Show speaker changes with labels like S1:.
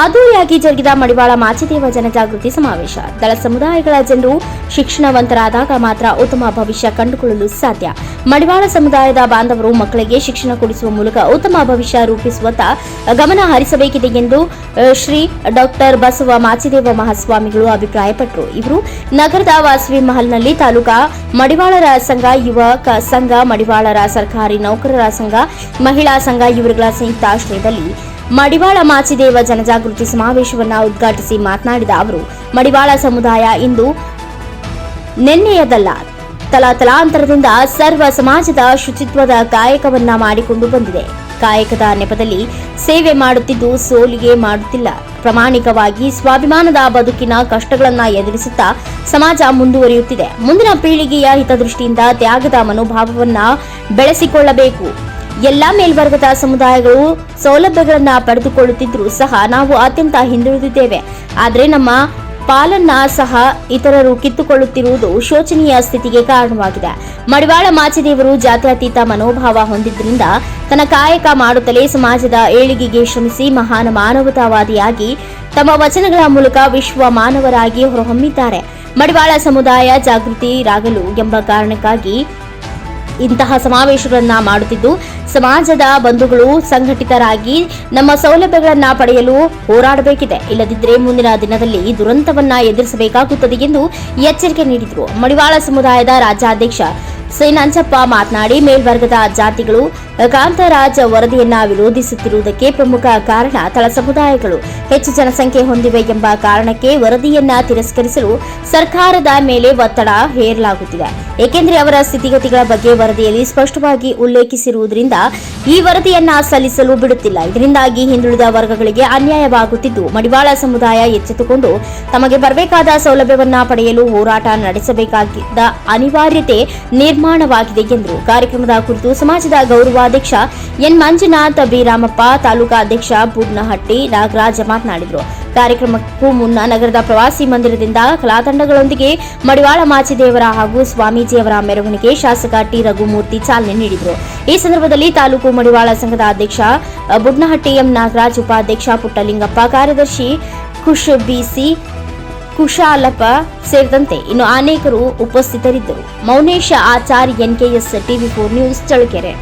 S1: ಅದ್ದೂರಿಯಾಗಿ ಜರುಗಿದ ಮಡಿವಾಳ ಮಾಚಿದೇವ ಜನಜಾಗೃತಿ ಸಮಾವೇಶ. ದಳ ಸಮುದಾಯಗಳ ಜನರು ಶಿಕ್ಷಣವಂತರಾದಾಗ ಮಾತ್ರ ಉತ್ತಮ ಭವಿಷ್ಯ ಕಂಡುಕೊಳ್ಳಲು ಸಾಧ್ಯ. ಮಡಿವಾಳ ಸಮುದಾಯದ ಬಾಂಧವರು ಮಕ್ಕಳಿಗೆ ಶಿಕ್ಷಣ ಕೊಡಿಸುವ ಮೂಲಕ ಉತ್ತಮ ಭವಿಷ್ಯ ರೂಪಿಸುವತ್ತ ಗಮನ ಹರಿಸಬೇಕಿದೆ ಎಂದು ಶ್ರೀ ಡಾಕ್ಟರ್ ಬಸವ ಮಾಚಿದೇವ ಮಹಾಸ್ವಾಮಿಗಳು ಅಭಿಪ್ರಾಯಪಟ್ಟರು. ಇವರು ನಗರದ ವಾಸವಿ ಮಹಲ್ನಲ್ಲಿ ತಾಲೂಕಾ ಮಡಿವಾಳರ ಸಂಘ, ಯುವಕ ಸಂಘ, ಮಡಿವಾಳರ ಸರ್ಕಾರಿ ನೌಕರರ ಸಂಘ, ಮಹಿಳಾ ಸಂಘ, ಇವರುಗಳ ಸಂಯುಕ್ತ ಆಶ್ರಯದಲ್ಲಿ ಮಡಿವಾಳ ಮಾಚಿದೇವ ಜನಜಾಗೃತಿ ಸಮಾವೇಶವನ್ನು ಉದ್ಘಾಟಿಸಿ ಮಾತನಾಡಿದ ಅವರು, ಮಡಿವಾಳ ಸಮುದಾಯ ಇಂದು ನಿನ್ನೆಯದಲ್ಲ ತಲಾತಲಾಂತರದಿಂದ ಸರ್ವ ಸಮಾಜದ ಶುಚಿತ್ವದ ಕಾಯಕವನ್ನ ಮಾಡಿಕೊಂಡು ಬಂದಿದೆ. ಕಾಯಕದ ನೆಪದಲ್ಲಿ ಸೇವೆ ಮಾಡುತ್ತಿದ್ದು ಸೋಲಿಗೆ ಮಾಡುತ್ತಿಲ್ಲ. ಪ್ರಾಮಾಣಿಕವಾಗಿ ಸ್ವಾಭಿಮಾನದ ಬದುಕಿನ ಕಷ್ಟಗಳನ್ನ ಎದುರಿಸುತ್ತಾ ಸಮಾಜ ಮುಂದುವರಿಯುತ್ತಿದೆ. ಮುಂದಿನ ಪೀಳಿಗೆಯ ಹಿತದೃಷ್ಟಿಯಿಂದ ತ್ಯಾಗದ ಮನೋಭಾವವನ್ನ ಬೆಳೆಸಿಕೊಳ್ಳಬೇಕು. ಎಲ್ಲಾ ಮೇಲ್ವರ್ಗದ ಸಮುದಾಯಗಳು ಸೌಲಭ್ಯಗಳನ್ನ ಪಡೆದುಕೊಳ್ಳುತ್ತಿದ್ರು ಸಹ ನಾವು ಅತ್ಯಂತ ಹಿಂದುಳಿದಿದ್ದೇವೆ. ಆದರೆ ನಮ್ಮ ಪಾಲನ್ನ ಸಹ ಇತರರು ಕಿತ್ತುಕೊಳ್ಳುತ್ತಿರುವುದು ಶೋಚನೀಯ ಸ್ಥಿತಿಗೆ ಕಾರಣವಾಗಿದೆ. ಮಡಿವಾಳ ಮಾಚಿದೇವರು ಜಾತ್ಯತೀತ ಮನೋಭಾವ ಹೊಂದಿದ್ದರಿಂದ ತನ್ನ ಕಾಯಕ ಮಾಡುತ್ತಲೇ ಸಮಾಜದ ಏಳಿಗೆಗೆ ಶ್ರಮಿಸಿ ಮಹಾನ್ ಮಾನವತಾವಾದಿಯಾಗಿ ತಮ್ಮ ವಚನಗಳ ಮೂಲಕ ವಿಶ್ವ ಮಾನವರಾಗಿ ಹೊರಹೊಮ್ಮಿದ್ದಾರೆ. ಮಡಿವಾಳ ಸಮುದಾಯ ಜಾಗೃತಿರಾಗಲು ಎಂಬ ಕಾರಣಕ್ಕಾಗಿ ಇಂತಹ ಸಮಾವೇಶಗಳನ್ನ ಮಾಡುತ್ತಿದ್ದು, ಸಮಾಜದ ಬಂಧುಗಳು ಸಂಘಟಿತರಾಗಿ ನಮ್ಮ ಸೌಲಭ್ಯಗಳನ್ನ ಪಡೆಯಲು ಹೋರಾಡಬೇಕಿದೆ. ಇಲ್ಲದಿದ್ದರೆ ಮುಂದಿನ ದಿನದಲ್ಲಿ ಈ ದುರಂತವನ್ನ ಎದುರಿಸಬೇಕಾಗುತ್ತದೆ ಎಂದು ಎಚ್ಚರಿಕೆ ನೀಡಿದರು ಮಡಿವಾಳ ಸಮುದಾಯದ ರಾಜ್ಯಾಧ್ಯಕ್ಷ ಸೇನಂಚಪ್ಪ ಮಾತನಾಡಿ ಮೇಲ್ವರ್ಗದ ಜಾತಿಗಳು ಕಾಂತರಾಜ್ ವರದಿಯನ್ನ ವಿರೋಧಿಸುತ್ತಿರುವುದಕ್ಕೆ ಪ್ರಮುಖ ಕಾರಣ ತಳ ಸಮುದಾಯಗಳು. ಹೆಚ್ಚು ಜನಸಂಖ್ಯೆ ಹೊಂದಿವೆ ಎಂಬ ಕಾರಣಕ್ಕೆ ವರದಿಯನ್ನ ತಿರಸ್ಕರಿಸಲು ಸರ್ಕಾರದ ಮೇಲೆ ಒತ್ತಡ ಹೇರಲಾಗುತ್ತಿದೆ. ಏಕೆಂದರೆ ಅವರ ಸ್ಥಿತಿಗತಿಗಳ ಬಗ್ಗೆ ವರದಿಯಲ್ಲಿ ಸ್ಪಷ್ಟವಾಗಿ ಉಲ್ಲೇಖಿಸಿರುವುದರಿಂದ ಈ ವರದಿಯನ್ನ ಸಲ್ಲಿಸಲು ಬಿಡುತ್ತಿಲ್ಲ. ಇದರಿಂದಾಗಿ ಹಿಂದುಳಿದ ವರ್ಗಗಳಿಗೆ ಅನ್ಯಾಯವಾಗುತ್ತಿದ್ದು, ಮಡಿವಾಳ ಸಮುದಾಯ ಎಚ್ಚೆತ್ತುಕೊಂಡು ತಮಗೆ ಬರಬೇಕಾದ ಸೌಲಭ್ಯವನ್ನ ಪಡೆಯಲು ಹೋರಾಟ ನಡೆಸಬೇಕಾಗಿದ್ದ ಅನಿವಾರ್ಯತೆ ನಿರ್ಮಾಣವಾಗಿದೆ ಎಂದರು ಕಾರ್ಯಕ್ರಮದ ಕುರಿತು ಸಮಾಜದ ಗೌರವಾಧ್ಯಕ್ಷ ಎನ್ ಮಂಜುನಾಥ್ ಬಿರಾಮಪ್ಪ ತಾಲೂಕಾ ಅಧ್ಯಕ್ಷ ಬುಡ್ನಹಟ್ಟಿ ನಾಗರಾಜ ಮಾತನಾಡಿದರು. ಕಾರ್ಯಕ್ರಮಕ್ಕೂ ಮುನ್ನ ನಗರದ ಪ್ರವಾಸಿ ಮಂದಿರದಿಂದ ಕಲಾತಂಡಗಳೊಂದಿಗೆ ಮಡಿವಾಳ ಮಾಚಿದೇವರ ಹಾಗೂ ಸ್ವಾಮೀಜಿಯವರ ಮೆರವಣಿಗೆ ಶಾಸಕ ಟಿ ರಘುಮೂರ್ತಿ ಚಾಲನೆ ನೀಡಿದರು. ಈ ಸಂದರ್ಭದಲ್ಲಿ ತಾಲೂಕು ಮಡಿವಾಳ ಸಂಘದ ಅಧ್ಯಕ್ಷ ಬುಡ್ನಹಟ್ಟಿ ಎಂ ನಾಗರಾಜ್, ಉಪಾಧ್ಯಕ್ಷ ಪುಟ್ಟಲಿಂಗಪ್ಪ, ಕಾರ್ಯದರ್ಶಿ ಖುಷ್ ಬಿಸಿ ಕುಶಾಲಪ್ಪ ಸೇರಿದಂತೆ ಇನ್ನು ಅನೇಕರು ಉಪಸ್ಥಿತರಿದ್ದರು. Mounesha Achar NKS TV four news, Challakere.